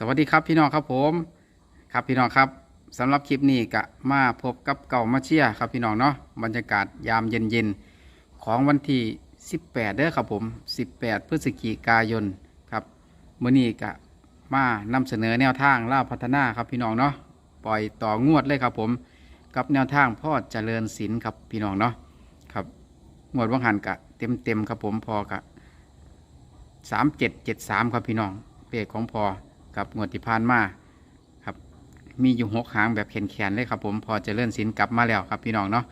สวัสดีครับพี่น้องครับผมครับพี่น้องครับสำหรับคลิปนี้ก็มาพบกับเก่ามาเชียครับพี่น้องเนาะบรรยากาศยามเย็นๆของวันที่ 18 เด้อครับผม 18 พฤศจิกายนครับมื้อนี้ก็มานำเสนอแนวทางล่าพัฒนาครับพี่น้องเนาะปล่อยต่องวดเลยครับผม กับแนวทางพ่อเจริญศิลป์ครับพี่น้องเนาะครับงวดวังหันกะเต็มเต็มๆครับผมพอกะสามเจ็ดเจ็ดสามครับพี่น้องเลขของพอ กับงวดที่ผ่านมาครับ มีอยู่หกหางแบบแขนๆเลยครับผมพอจะเลื่อนสินกลับมาแล้วครับพี่น้องเนาะ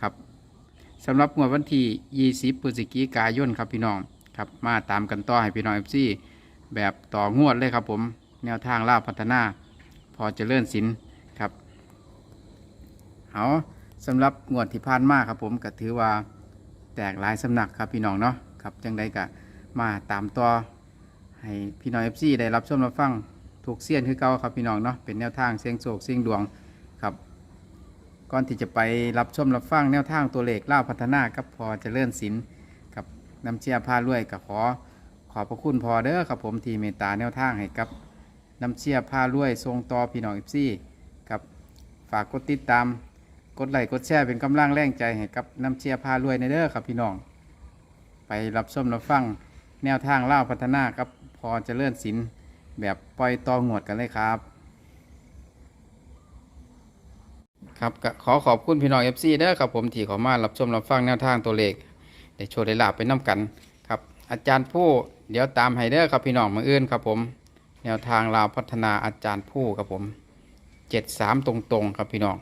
ครับสำหรับงวดวันที่ยี่สิบพฤศจิกายนครับพี่น้องครับมาตามกันต่อให้พี่น้องเอฟซีแบบต่องวดเลยครับผมแนวทางล่าพัฒนา พอจะเลื่อนสินครับเอาสำหรับงวดที่ผ่านมาครับผมก็ถือว่าแตกหลายสำนักครับพี่น้องเนาะครับจังใดกะมาตามต่อ ให้พี่น้องเอฟซีได้รับชมรับฟังถูกเสี้ยนคือเก่าครับพี่น้องเนาะเป็นแนวทางเสียงโศกเสียงดวงครับ ก่อนที่จะไปรับชมรับฟังแนวทางตัวเลขเล่าพัฒนากับพอเจริญศิลป์กับน้ำเชียร์พารวยกับขอขอพระคุณพอเด้อครับผมทีเมตตาแนวทางให้กับน้ำเชียร์พารวยทรงต่อพี่น้องเอฟซีครับฝากกดติดตามกดไลค์กดแชร์เป็นกำลังแรงใจให้กับน้ำเชียร์พารวยในเด้อครับพี่น้อง ไปรับชมรับฟังแนวทางเล่าพัฒนาครับ พอเจะเลื่อนสินแบบปล่อยตองวดกันเลยครับ ครับก็ขอขอบคุณพี่น้อง FC เด้อครับผมที่ขอมารับชมรับฟังแนวทางตัวเลขได้โชว์ได้ลาบไปน้กันครับอาจารย์ผู้เดี๋ยวตามให้เด้อครับพี่น้องมืออื่นครับผม แนวทางลาวพัฒนาอาจารย์ผู้ครับผมเจ็ดสามตรงๆ ครับพี่น้อง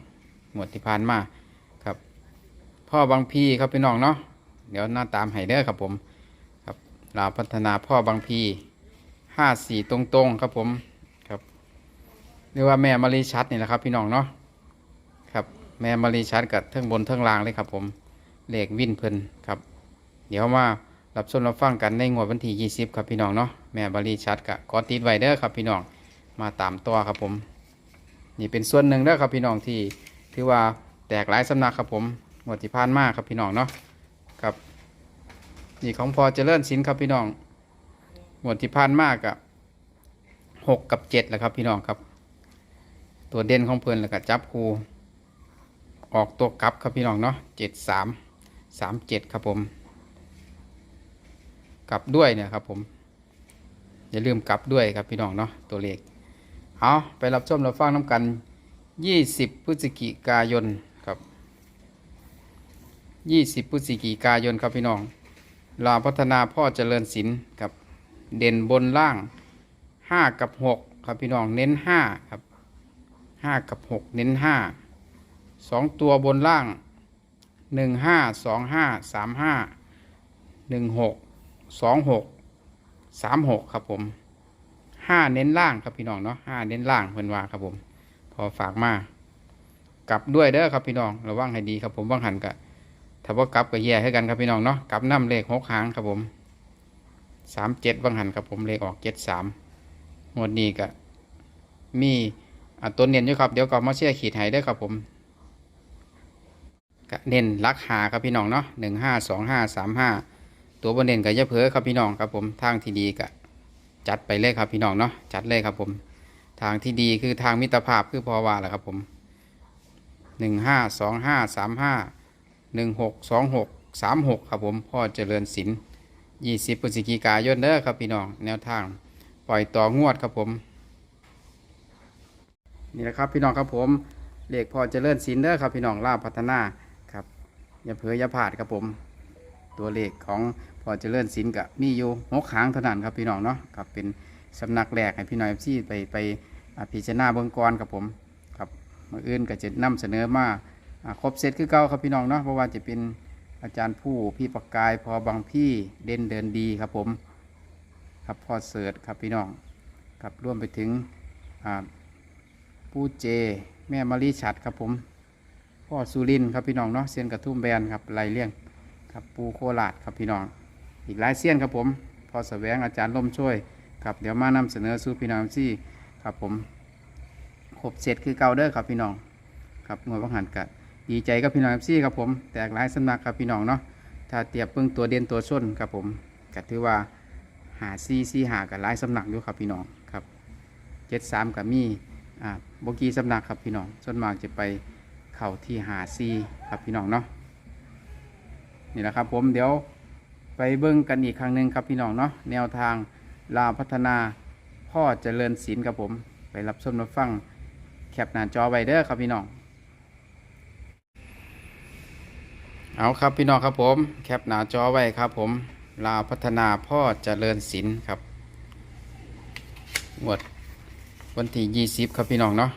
หมวดที่ผ่านมาครับ พ่อบางพีครับพี่น้องเนาะเดี๋ยวหน้าตามไฮเดอร์ครับผมครับลาวพัฒนาพ่อบางพี ห้าสี่ตรงๆครับผมครับเรียกว่าแม่มารีชัดนี่แหละครับ พี่น้องเนาะครับ แม่มารีชัดกับเทิงบนเทิงล่างเลยครับผมเลขวินเพิ่นครับ เดี๋ยวมารับชมรับฟังกันในงวดวันที่ยี่สิบครับพี่น้องเนาะแม่มารีชัดกับกอติดไวเด้อครับพี่น้องมาตามตัวครับผม นี่เป็นส่วนหนึ่งเด้อครับพี่น้องที่ถือว่าแตกหลายสำนักครับผมงวดที่ผ่านมาครับพี่น้องเนาะครับนี่ของพอเจริญสินครับพี่น้อง หมวดที่ผ่านมากอะหกกับเจ็ดแหละครับ พี่น้องครับ ตัวเด่นของเพิ่นแล้วก็จับคูออกตัวกลับครับพี่น้องเนาะเจ็ดสามสามเจ็ดครับผม กลับด้วยเนี่ยครับผม อย่าลืมกลับด้วยครับพี่น้องเนาะตัวเลขเอาไปรับชมรับฟังน้ำกันยี่สิบพฤศจิกายนครับ20พฤศจิกายนครับพี่น้องลาพัฒนาพ่อเจริญศิลป์กับ เด่นบนล่าง5กับ6ครับพี่น้องเน้น5ครับ5กับ6เน้น5 2ตัวบนล่าง1 5 2 5 3 5 1 6 2 6 3 6ครับผม5เน้นล่างครับพี่น้องเนาะ5เน้นล่างเพิ่อนว่าครับผม พอฝากมากลับด้วยเด้อครับพี่น้องระวังให้ดีครับผมว่างหันกะถ้าว่ากลับก็แย่ให้กันครับพี่น้องเนาะกลับน้ำเลขหกหางครับผม สามเจ็ดวังหันครับผมเลขออกเจ็ดสามงวดนี้ก็มีตัวเน้นอยู่ครับ เดี๋ยวก็มาเชื่อขีดให้ได้ครับผมก็เน้นลักหาครับพี่น้องเนาะหนึ่งห้าสองห้าสามห้าตัวบนเน้นก็อย่าเผลอครับพี่น้องครับผมทางที่ดีก็จัดไปเลยครับพี่น้องเนาะจัดเลยครับผม ทางที่ดีคือทางมิตรภาพคือพอว่าแหละครับผมหนึ่งห้าสองห้าสามห้าหนึ่งหกสองหกสามหกครับผมพ่อเจริญศิลป์ ยี่สิบพฤศจิกายนเด้อครับพี่น้องแนวทางปล่อยต่องวดครับผม นี่แหละครับพี่น้องครับผมเลขพ่อเจริญศิลป์เด้อครับพี่น้องลาพัฒนาครับอย่าเผลออย่าพลาดครับผม ตัวเลขของพ่อเจริญศิลป์กับมีอยู่หกหางเท่านั้นครับพี่น้องเนาะครับเป็นสำนักแรกให้พี่น้องที่ไปไปพิจารณาเบื้องก่อนครับผมครับมื่ออื่นก็จะนำเสนอมาอ่าครบเซตคือเก่าครับพี่น้องเนาะเพราะว่าจะเป็น อาจารย์ผู้พี่ประกายพอบางพี่เด่นเดินดีครับผม ครับพ่อเสิร์ตครับพี่น้องครับร่วมไปถึงผู้เจแม่มารีชัดครับผม พ่อสุรินครับพี่น้องเนาะเซียนกระทุ่มแบนครับไล่เลี่ยงครับปูโคราชครับพี่น้อง อีกหลายเซียนครับผมพอแสวงอาจารย์ล่มช่วยครับเดี๋ยวมานำเสนอสู่พี่น้องที่ครับผมครบเซตคือเกาเด้อครับพี่น้องครับงวดวังหันกะ ดีใจกับพี่น้องเอฟซีครับผมแตกหลายสำนักครับพี่น้องเนาะถ้าเทียบเพิ่งตัวเด่นตัวส้นครับผมก็ถือว่าหาซีซีหากับหลายสำนักอยู่ครับพี่น้องครับเจ็ดสามกับมีอ่าโบกีสำนักครับพี่น้องส่วนมากจะไปเข่าที่หาซีครับพี่น้องเนาะนี่แหละครับผมเดี๋ยวไปเบิ้งกันอีกครั้งหนึ่งครับพี่น้องเนาะแนวทางลาวพัฒนาพ่อเจริญศิลป์ครับผม ไปรับชมรับฟังแคปหน้าจอไว้เด้อครับพี่น้อง เอาครับพี่น้องครับผม แคปหน้าจอไว้ครับผม ลาวพัฒนาพ่อเจริญศิลป์ครับงวดวันที่ยี่สิบครับพี่น้องเนาะ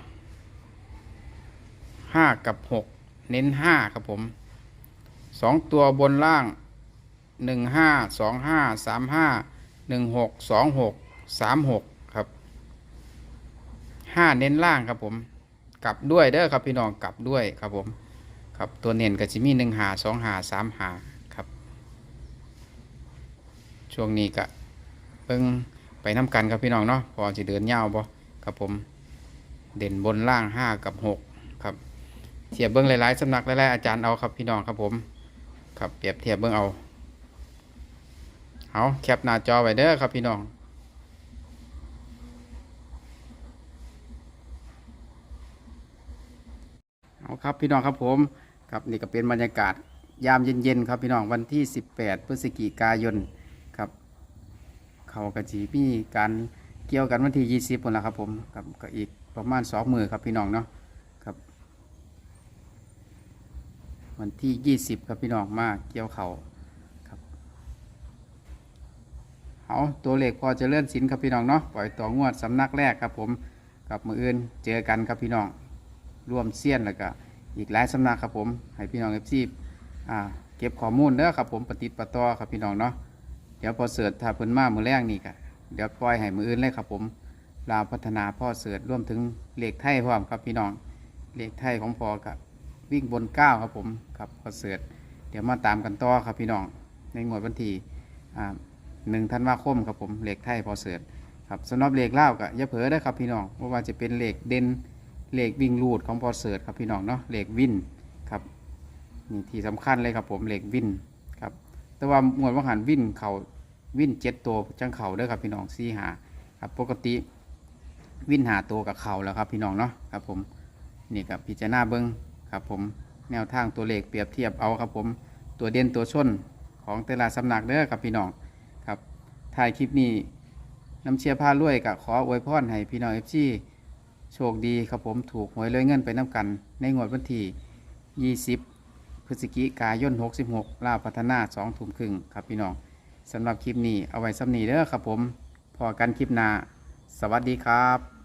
ห้ากับหกเน้นห้าครับผมสองตัวบนล่างหนึ่งห้าสองห้าสามห้าหนึ่งหกสองหกสามหกครับห้าเน้นล่างครับผม กลับด้วยเด้อครับพี่น้องกลับด้วยครับผม ครับตัวเน้นก็จะมีหนึ่งหาสองหาสามหาครับ ช่วงนี้ก็เพิ่งไปน้ำกันครับพี่น้องเนาะพอจะเดินยาวบ่ครับผมเด่นบนล่างห้ากับหกครับเทียบเบิ้องหลายๆสำนักหลายๆอาจารย์เอาครับพี่น้องครับผมครับเปรียบเทียบเบิ้องเอาเอาแคปหน้าจอไว้เด้อครับพี่น้องเอาครับพี่น้องครับผม ครับนี่ก็เป็นบรรยากาศยามเย็นๆครับพี่น้องวันที่ 18 พฤศจิกายนครับเขากระจีมีการเกี่ยวกันวันที่ 20คนละครับผมครับก็อีกประมาณ2มือครับพี่น้องเนาะครับ วันที่ 20 ครับพี่น้องมาเกี่ยวเขาครับเอาตัวเลขพอจะเลื่อนสินครับพี่น้องเนาะปล่อยต่องวดสำนักแรกครับผมกับมืออื่นเจอกันครับพี่น้องร่วมเซียนแล้วก็ อีกหลายสำนักครับผมให้พี่น้องเอฟซีอ่าเก็บข้อมูลเด้อครับผมปฏิดประต่อครับพี่น้องเนาะเดี๋ยวพอเสิร์ชถ้าเพิ่นมามือแรกนี่ก็เดี๋ยวปล่อยให้มืออื่นเลยครับผมลาวพัฒนาพ่อเสิร์ชร่วมถึงเลขไทยพร้อมครับพี่น้องเลขไทยของพอกับวิ่งบนเก้าครับผมครับพอเสิร์ชเดี๋ยวมาตามกันต่อครับพี่น้องในงวดวันที่หนึ่งธันวาคมครับผมเลขไทยพอเสิร์ชครับสำหรับเลขเล่าก็อย่าเผลอเด้อครับพี่น้องว่าว่าจะเป็นเลขเด่น เลขวิ่งรูดของพอเสิร์ตครับพี่น้องเนาะเลขวินครับนี่ที่สำคัญเลยครับผมเลขวินครับแต่ว่าหมวดวังหันวินเขาวินเจ็ดตัวจังเขาด้อครับพี่น้องสี่หาครับปกติวินหาตัวกับเขาแล้วครับพี่น้องเนาะครับผมนี่ครับพิจารณาเบิ้งครับผมแนวทางตัวเลขเปรียบเทียบเอาครับผมตัวเด่นตัวชนของแต่ละสำนักเด้อครับพี่น้องครับถ่ายคลิปนี้น้ำเชียร์ผ้ารวยกับขออวยพรให้พี่น้องเอฟซี โชคดีครับผมถูกหวยเลยเงินไปน้ำกัน ในงวดวันที่ 20 พฤศจิกายน 66ลาวพัฒนา2ถุ่มครึ่งครับพี่น้องสำหรับคลิปนี้เอาไว้สำนีเด้อครับผมพอกันคลิปหน้าสวัสดีครับ